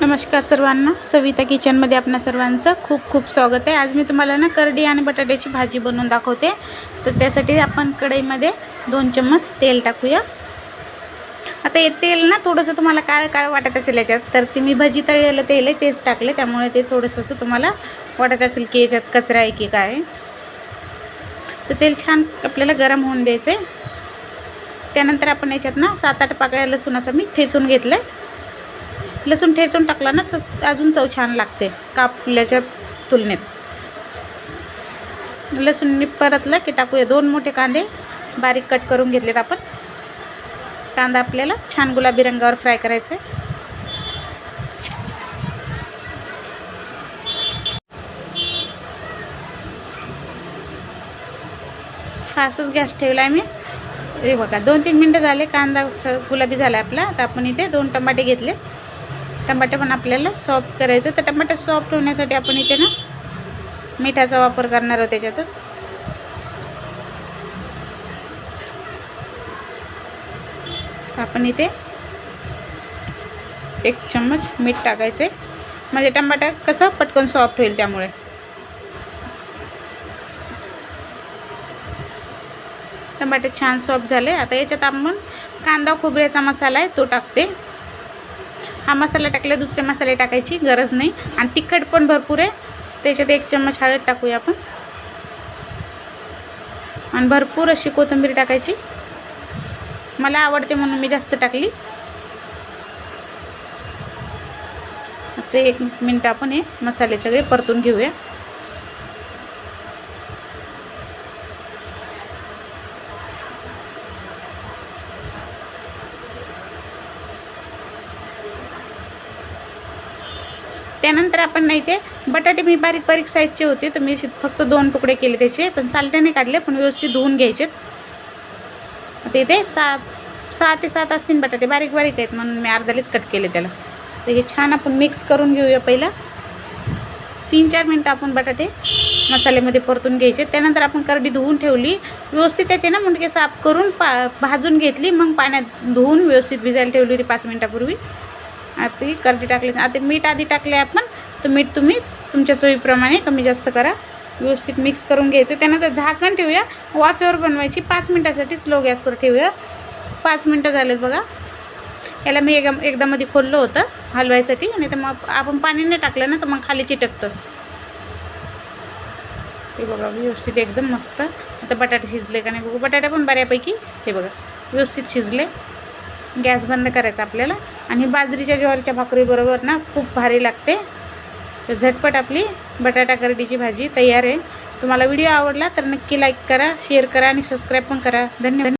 नमस्कार सर्वांना. सविता किचनमध्ये आपणा सर्वांचं खूप खूप स्वागत आहे. आज मी तुम्हाला ना करडी आणि बटाट्याची भाजी बनवून दाखवते. तर त्यासाठी आपण कढईमध्ये दोन चम्मच तेल टाकूया. आता हे तेल ना थोडंसं तुम्हाला काळं काळं वाटत असेल याच्यात. तर ते मी भजी तळलेलं तेल आहे तेच टाकले. त्यामुळे ते थोडंसं असं तुम्हाला वाटत असेल की याच्यात कचरा आहे की काय. तर तेल छान आपल्याला गरम होऊन द्यायचं आहे त्यानंतर आपण याच्यात ना सात आठ पाकळ्या लसूण असं मी ठेचून घेतलं आहे लसूण ठेचून टाकला ना तर अजून चव छान लागते कापल्याच्या तुलनेत. लसूण परतलं की टाकूया दोन मोठे कांदे बारीक कट करून घेतलेत आपण. कांदा आपल्याला छान गुलाबी रंगावर फ्राय करायचा आहे फासच गॅस ठेवला आहे मी. हे बघा दोन तीन मिनटं झाले कांदा गुलाबी झाला आपला. आता आपण इथे दोन टमाटे घेतले टमाटे पण आपल्याला सॉफ्ट करायचं. तर टमाटे सॉफ्ट होण्यासाठी आपण इथे ना मिठाचा वापर करणार आहोत त्याच्यातच. आपण इथे एक चम्मच मीठ टाकायचे म्हणजे टमाटा कसं पटकन सॉफ्ट होईल त्यामुळे. टमाटे छान सॉफ्ट झाले. आता याच्यात आपण कांदा खोबऱ्याचा मसाला आहे तो टाकते. हा मसाला टाकला दुसरे मसाले टाकायची गरज नाही. आणि तिखट पण भरपूर आहे. त्याच्यात एक चम्मच हळद टाकूया आपण. आणि भरपूर अशी कोथिंबीर टाकायची. मला आवडते म्हणून मी जास्त टाकली. आता एक मिनटं आपण हे मसाले सगळे परतून घेऊया. त्यानंतर आपण नाही ते बटाटे मी बारीक बारीक साईजचे होते. तर मी फक्त दोन तुकडे केले त्याचे. पण सालट्याने काढले पण व्यवस्थित धुवून घ्यायचे. ते ते सहा सहा ते सात असतील बटाटे. बारीक बारीक आहेत म्हणून मी अर्धालेच कट केले त्याला. तर हे छान आपण मिक्स करून घेऊया पहिला. तीन चार मिनटं आपण बटाटे मसाल्यामध्ये परतून घ्यायचे. त्यानंतर आपण करडी धुवून ठेवली. व्यवस्थित त्याचे ना मुंडके साफ करून पा भाजून घेतली. मग पाण्यात धुवून व्यवस्थित भिजायला ठेवली होती पाच मिनटापूर्वी. आता करडी टाकली. आता मीठ आधी टाकले आपण तर मीठ तुम्ही तुमच्या चवीप्रमाणे कमी जास्त करा. व्यवस्थित मिक्स करून घ्यायचं. त्यानंतर झाकण ठेवूया. वाफेवर बनवायची पाच मिनटासाठी स्लो गॅसवर ठेवूया. पाच मिनटं झालेत बघा. याला मी एकदा एकदा मध्ये खोललं होतं हलवायसाठी. आणि तर मग आपण पाणी नाही टाकलं ना तर मग खाली चिटकतं. हे बघा व्यवस्थित एकदम मस्त. आता बटाटे शिजले का नाही बघू. बटाटे पण बऱ्यापैकी हे बघा व्यवस्थित शिजले. गॅस बंद करायचा आपल्याला. आणि बाजरीच्या ज्वारीच्या भाकरीबरोबर ना खूप भारी लागते. तर झटपट आपली बटाटा करडीची भाजी तयार आहे. तुम्हाला व्हिडिओ आवडला तर नक्की लाईक करा शेअर करा आणि सबस्क्राईब पण करा. धन्यवाद.